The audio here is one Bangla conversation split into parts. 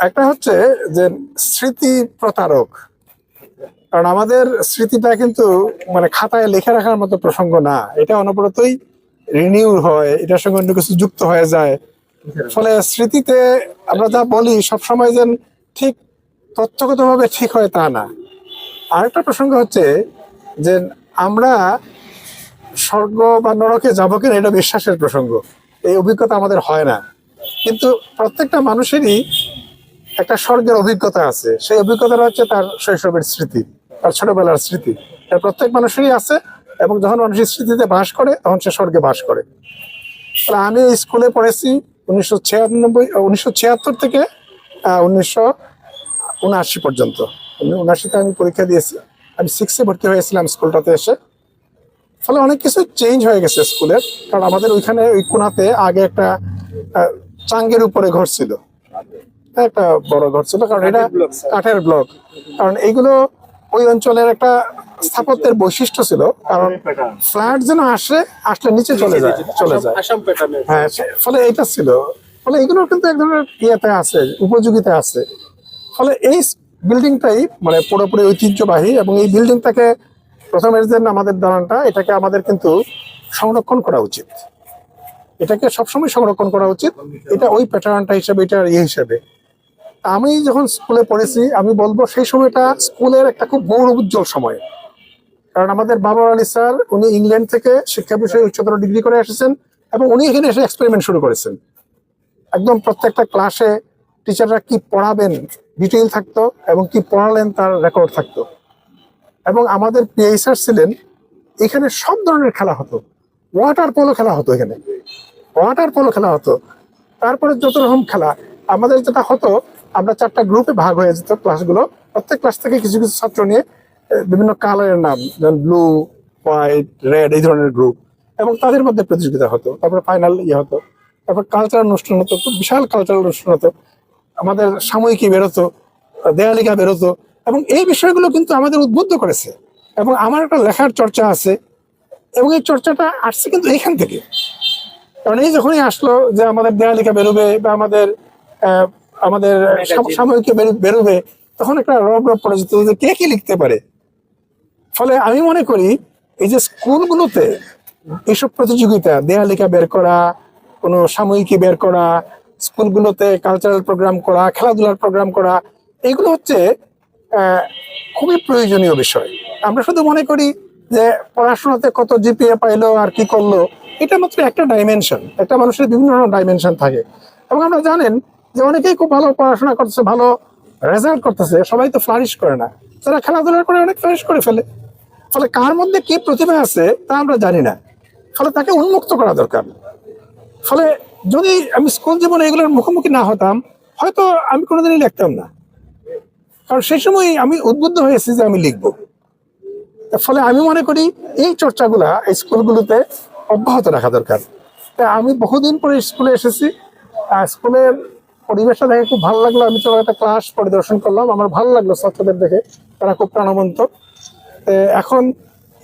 একটা হচ্ছে যে স্মৃতি প্রতারক। কারণ আমাদের স্মৃতিটা কিন্তু মানে খাতায় লেখা রাখার মতো প্রসঙ্গ না। এটা অনবরতই রিনিউ হয়, এটার সঙ্গে অন্য কিছু যুক্ত হয়ে যায়। ফলে স্মৃতিতে আমরা যা বলি, সবসময় যেন ঠিক তথ্যগতভাবে ঠিক হয় তা না। আরেকটা প্রসঙ্গ হচ্ছে যে আমরা স্বর্গ বা নরকে যাব কিনা, এটা বিশ্বাসের প্রসঙ্গ। এই অভিজ্ঞতা আমাদের হয় না। কিন্তু প্রত্যেকটা মানুষেরই একটা স্বর্গের অভিজ্ঞতা আছে। সেই অভিজ্ঞতাটা হচ্ছে তার শৈশবের স্মৃতি, তার ছোটবেলার স্মৃতি। এটা প্রত্যেক মানুষেরই আছে এবং যখন মানুষের স্মৃতিতে বাস করে, তখন সে স্বর্গে বাস করে। আমি স্কুলে পড়েছি উনিশশো ছিয়ানব্বই, উনিশশো ছিয়াত্তর থেকে উনিশশো উনআশি পর্যন্ত। উনআশিতে আমি পরীক্ষা দিয়েছি। আমি সিক্সে ভর্তি হয়েছিলাম স্কুলটাতে এসে। ফলে অনেক কিছু চেঞ্জ হয়ে গেছে স্কুলের। কারণ আমাদের ওইখানে ওই কোনাতে আগে একটা চাঙ্গের উপরে ঘর ছিল। একটা বড় ঘর ছিল কারণ এটা কাঠের ব্লক কারণ এইগুলো ওই অঞ্চলের একটা স্থাপত্যের বৈশিষ্ট্য ছিল কারণ ফ্ল্যাট যেন আসে আসলে নিচে চলে যায় চলে যায়। হ্যাঁ ফলে এটা ছিল। ফলে এগুলো কিন্তু এক ধরনের ইয়েতে আছে উপযোগিতা আছে। ফলে এই বিল্ডিংটাই মানে পুরোপুরি ঐতিহ্যবাহী এবং এই বিল্ডিংটাকে প্রথমে যে আমাদের দালানটা এটাকে আমাদের কিন্তু সংরক্ষণ করা উচিত। এটাকে সবসময় সংরক্ষণ করা উচিত। এটা ওই প্যাটার্নটা হিসেবে এটা ইয়ে হিসেবে। আমি যখন স্কুলে পড়েছি, আমি বলব সেই সময়টা স্কুলের একটা খুব গৌরব উজ্জ্বল সময়। কারণ আমাদের বাবা আলী স্যার, উনি ইংল্যান্ড থেকে শিক্ষা বিষয়ে উচ্চতর ডিগ্রি করে এসেছেন এবং উনি এখানে এসে এক্সপেরিমেন্ট শুরু করেছেন। একদম প্রত্যেকটা ক্লাসে টিচাররা কি পড়াবেন ডিটেইল থাকতো এবং কি পড়ালেন তার রেকর্ড থাকতো। এবং আমাদের পিআই স্যার ছিলেন, এখানে সব ধরনের খেলা হতো। ওয়াটার পোলো খেলা হতো এখানে। ওয়াটার পোলো খেলা হতো। তারপরে যত রকম খেলা, আমাদের যেটা হতো আমরা চারটা গ্রুপে ভাগ হয়ে যেত ক্লাসগুলো প্রত্যেক ক্লাস থেকে কিছু কিছু ছাত্র নিয়ে বিভিন্ন কালারের নাম, যেমন ব্লু হোয়াইট রেড এই ধরনের গ্রুপ এবং তাদের মধ্যে প্রতিযোগিতা হতো, তারপরে ফাইনাল ইয়ে হতো। তারপর কালচারাল অনুষ্ঠান হতো, খুব বিশাল কালচারাল অনুষ্ঠান হতো। আমাদের সাময়িকী বেরোতো, দেয়ালিকা বেরোতো, এবং এই বিষয়গুলো কিন্তু আমাদের উদ্বুদ্ধ করেছে। এবং আমার একটা লেখার চর্চা আছে, এবং এই চর্চাটা আসছে কিন্তু এখান থেকে। কারণ এই যখনই আসলো যে আমাদের দেয়ালিকা বেরোবে বা আমাদের আমাদের সাম- সাময়িকী বেরোবে তখন একটা রব রব পড়ে যেত যে কে কি লিখতে পারে? ফলে আমি মনে করি এই যে স্কুলগুলোতে এইসব প্রতিযোগিতা দেয়ালিকা বের করা কোনো সাময়িকী বের করা স্কুলগুলোতে কালচারাল প্রোগ্রাম করা খেলাধুলার প্রোগ্রাম করা এগুলো হচ্ছে আহ, খুবই প্রয়োজনীয় বিষয়। আমরা শুধু মনে করি যে পড়াশোনাতে কত জিপিএ পাইলো আর কি করল এটা মাত্র একটা ডাইমেনশন একটা মানুষের বিভিন্ন ধরনের ডাইমেনশন থাকে। এবং আমরা জানেন যে অনেকেই খুব ভালো পড়াশোনা করতেছে, ভালো রেজাল্ট করতেছে, সবাই তো ফ্লারিশ করে না। তারা খেলাধুলা করে অনেক ফ্লারিশ করে ফেলে। ফলে কার মধ্যে কি প্রতিভা আছে তা আমরা জানি না। ফলে তাকে উন্মুক্ত করা দরকার। ফলে যদি আমি স্কুল জীবনে এগুলোর মুখোমুখি না হতাম, হয়তো আমি কোনোদিনই লিখতাম না। কারণ সেই সময় আমি উদ্বুদ্ধ হয়েছি যে আমি লিখব। ফলে আমি মনে করি এই চর্চাগুলা স্কুলগুলোতে অব্যাহত রাখা দরকার। আমি বহুদিন পরে স্কুলে এসেছি। স্কুলের পরিবেশটা দেখে খুব ভালো লাগল। আমি চলো একটা ক্লাস পরিদর্শন করলাম। আমার ভালো লাগল ছাত্রদের দেখে। তারা খুব প্রাণবন্ত। এখন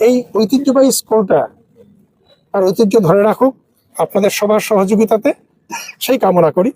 এই ঐতিহ্যবাহী স্কুলটা আর ঐতিহ্য ধরে রাখুক। আপনাদের সবার সহযোগিতাতে সেই কামনা করি।